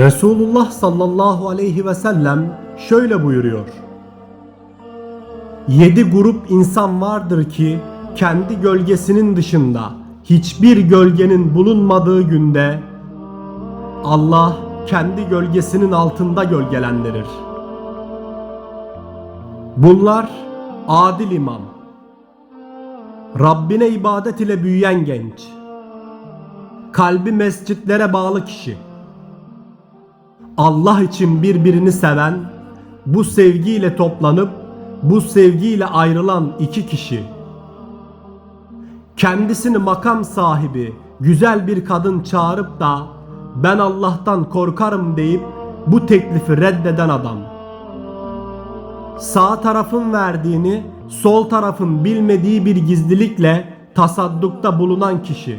Resulullah sallallahu aleyhi ve sellem şöyle buyuruyor. Yedi grup insan vardır ki kendi gölgesinin dışında hiçbir gölgenin bulunmadığı günde Allah kendi gölgesinin altında gölgelendirir. Bunlar adil imam, Rabbine ibadet ile büyüyen genç, kalbi mescitlere bağlı kişi, Allah için birbirini seven, bu sevgiyle toplanıp bu sevgiyle ayrılan iki kişi. Kendisini makam sahibi, güzel bir kadın çağırıp da ben Allah'tan korkarım deyip bu teklifi reddeden adam. Sağ tarafın verdiğini sol tarafın bilmediği bir gizlilikle tasaddukta bulunan kişi.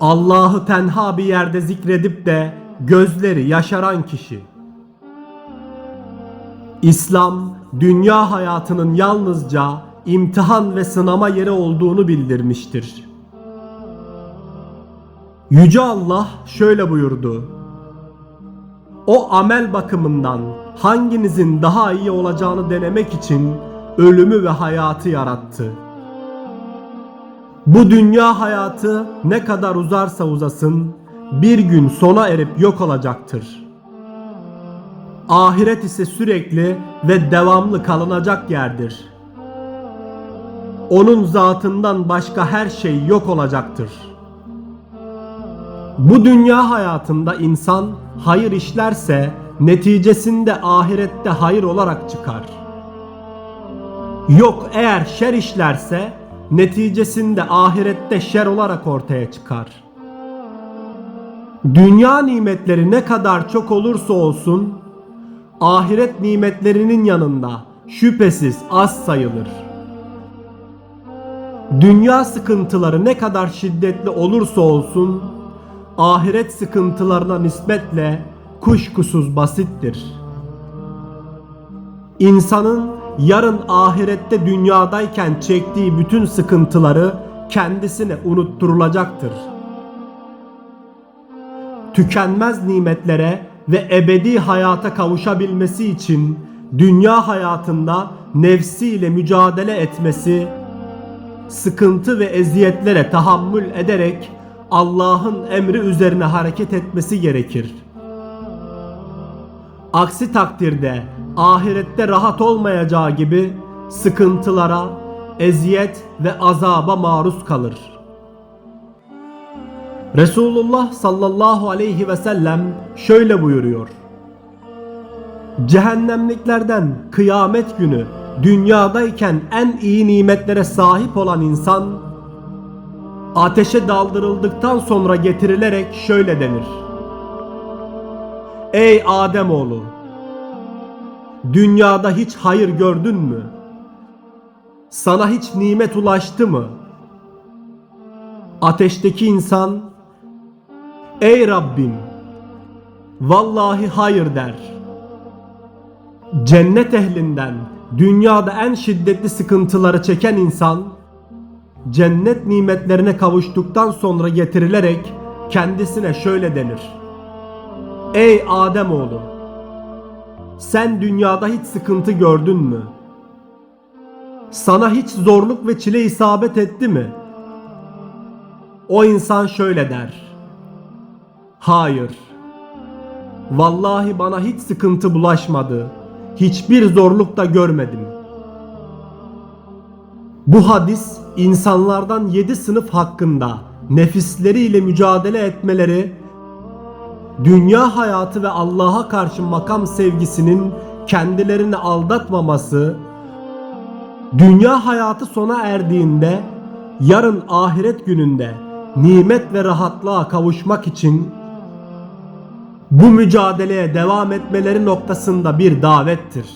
Allah'ı tenha bir yerde zikredip de gözleri yaşaran kişi. İslam dünya hayatının yalnızca imtihan ve sınama yeri olduğunu bildirmiştir. Yüce Allah şöyle buyurdu. O amel bakımından hanginizin daha iyi olacağını denemek için ölümü ve hayatı yarattı. Bu dünya hayatı ne kadar uzarsa uzasın bir gün sona erip yok olacaktır. Ahiret ise sürekli ve devamlı kalınacak yerdir. Onun zatından başka her şey yok olacaktır. Bu dünya hayatında insan hayır işlerse neticesinde ahirette hayır olarak çıkar. Yok eğer şer işlerse neticesinde ahirette şer olarak ortaya çıkar. Dünya nimetleri ne kadar çok olursa olsun ahiret nimetlerinin yanında şüphesiz az sayılır. Dünya sıkıntıları ne kadar şiddetli olursa olsun ahiret sıkıntılarına nispetle kuşkusuz basittir. İnsanın yarın ahirette dünyadayken çektiği bütün sıkıntıları kendisine unutturulacaktır. Tükenmez nimetlere ve ebedi hayata kavuşabilmesi için dünya hayatında nefsiyle mücadele etmesi, sıkıntı ve eziyetlere tahammül ederek Allah'ın emri üzerine hareket etmesi gerekir. Aksi takdirde ahirette rahat olmayacağı gibi sıkıntılara, eziyet ve azaba maruz kalır. Resulullah sallallahu aleyhi ve sellem şöyle buyuruyor. Cehennemliklerden kıyamet günü dünyadayken en iyi nimetlere sahip olan insan ateşe daldırıldıktan sonra getirilerek şöyle denir. Ey Ademoğlu! Dünyada hiç hayır gördün mü? Sana hiç nimet ulaştı mı? Ateşteki insan Ey Rabbim! Vallahi hayır der. Cennet ehlinden dünyada en şiddetli sıkıntıları çeken insan cennet nimetlerine kavuştuktan sonra getirilerek kendisine şöyle denir. Ey Ademoğlu! Sen dünyada hiç sıkıntı gördün mü? Sana hiç zorluk ve çile isabet etti mi? O insan şöyle der. Hayır. Vallahi bana hiç sıkıntı bulaşmadı. Hiçbir zorluk da görmedim. Bu hadis insanlardan yedi sınıf hakkında nefisleriyle mücadele etmeleri, dünya hayatı ve Allah'a karşı makam sevgisinin kendilerini aldatmaması, dünya hayatı sona erdiğinde yarın ahiret gününde nimet ve rahatlığa kavuşmak için bu mücadeleye devam etmeleri noktasında bir davettir.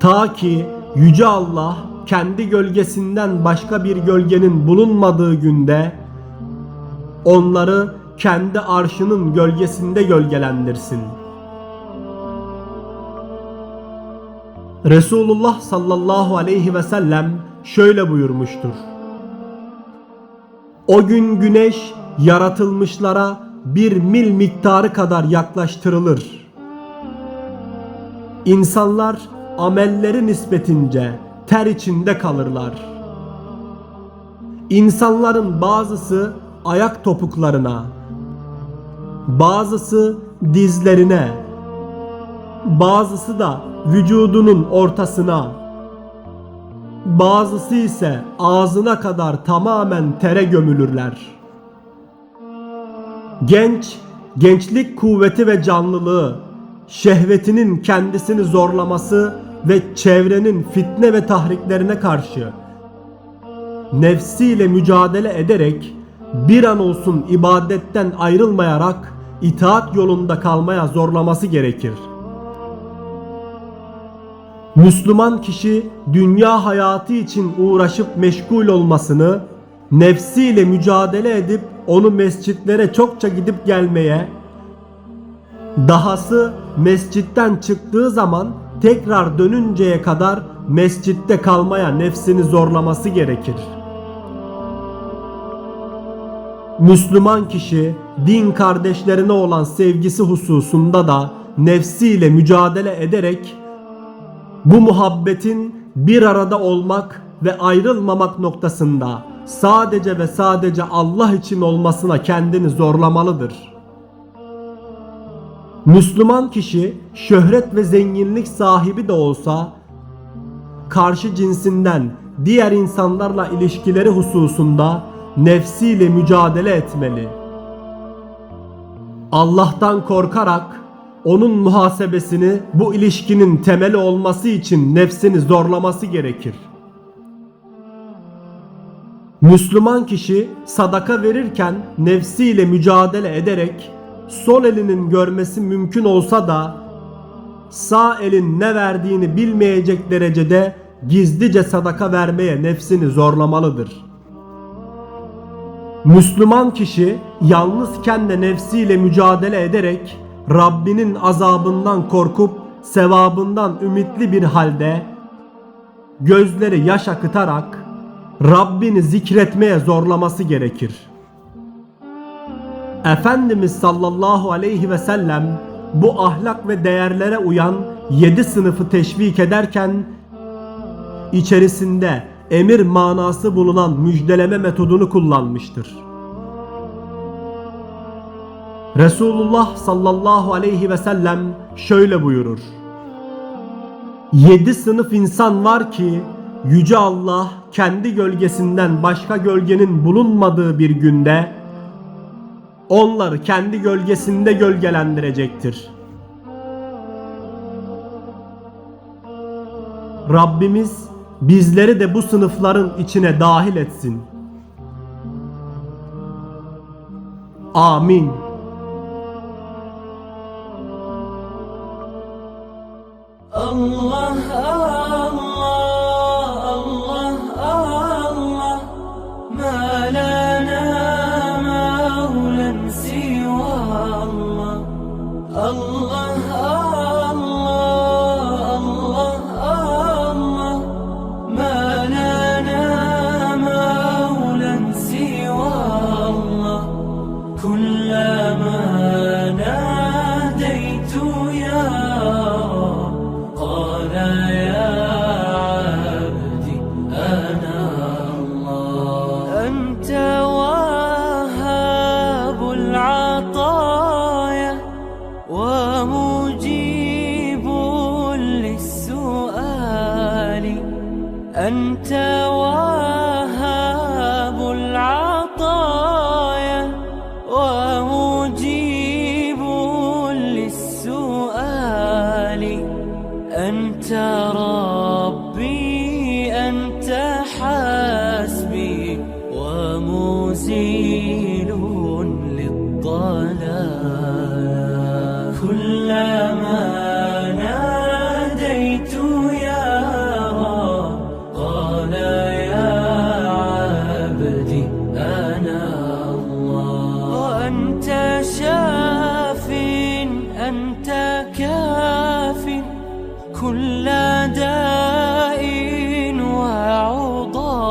Ta ki Yüce Allah kendi gölgesinden başka bir gölgenin bulunmadığı günde onları kendi arşının gölgesinde gölgelendirsin. Resulullah sallallahu aleyhi ve sellem şöyle buyurmuştur. O gün güneş yaratılmışlara bir mil miktarı kadar yaklaştırılır. İnsanlar amelleri nispetince ter içinde kalırlar. İnsanların bazısı ayak topuklarına, bazısı dizlerine, bazısı da vücudunun ortasına, bazısı ise ağzına kadar tamamen tere gömülürler. Genç, gençlik kuvveti ve canlılığı, şehvetinin kendisini zorlaması ve çevrenin fitne ve tahriklerine karşı nefsiyle mücadele ederek bir an olsun ibadetten ayrılmayarak itaat yolunda kalmaya zorlaması gerekir.'' Müslüman kişi dünya hayatı için uğraşıp meşgul olmasını, nefsiyle mücadele edip onu mescitlere çokça gidip gelmeye, dahası mescitten çıktığı zaman tekrar dönünceye kadar mescitte kalmaya nefsini zorlaması gerekir. Müslüman kişi din kardeşlerine olan sevgisi hususunda da nefsiyle mücadele ederek bu muhabbetin bir arada olmak ve ayrılmamak noktasında sadece ve sadece Allah için olmasına kendini zorlamalıdır. Müslüman kişi şöhret ve zenginlik sahibi de olsa karşı cinsinden diğer insanlarla ilişkileri hususunda nefsiyle mücadele etmeli. Allah'tan korkarak onun muhasebesini bu ilişkinin temeli olması için nefsini zorlaması gerekir. Müslüman kişi sadaka verirken nefsiyle mücadele ederek sol elinin görmesi mümkün olsa da sağ elin ne verdiğini bilmeyecek derecede gizlice sadaka vermeye nefsini zorlamalıdır. Müslüman kişi yalnızken de nefsiyle mücadele ederek Rabbinin azabından korkup sevabından ümitli bir halde gözleri yaş akıtarak Rabbini zikretmeye zorlaması gerekir. Efendimiz sallallahu aleyhi ve sellem bu ahlak ve değerlere uyan yedi sınıfı teşvik ederken içerisinde emir manası bulunan müjdeleme metodunu kullanmıştır. Resulullah sallallahu aleyhi ve sellem şöyle buyurur. Yedi sınıf insan var ki Yüce Allah kendi gölgesinden başka gölgenin bulunmadığı bir günde onları kendi gölgesinde gölgelendirecektir. Rabbimiz bizleri de bu sınıfların içine dahil etsin. Amin. أنت وهاب العطايا ومجيب للسؤال. أنت ربي أنت حسبي ومزيل للضلال. كلما كل داء وعضال.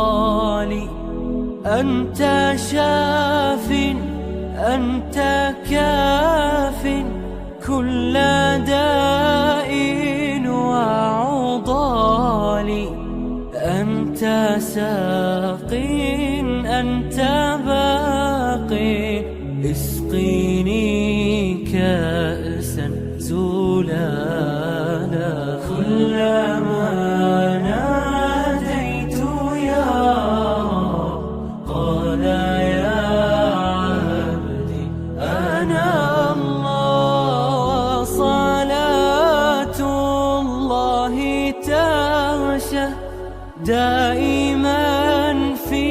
أنت شاف أنت كاف. كل داء وعضال. أنت ساق تغشى دائما في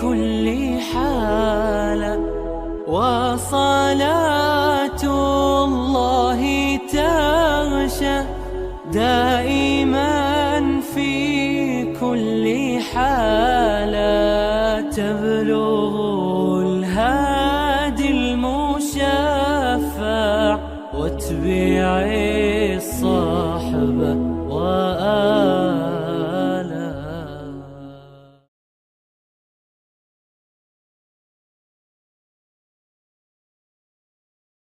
كل حالة. وصلاة الله تغشى دائما في كل حالة. تبلغ الهادي المشفع واتبع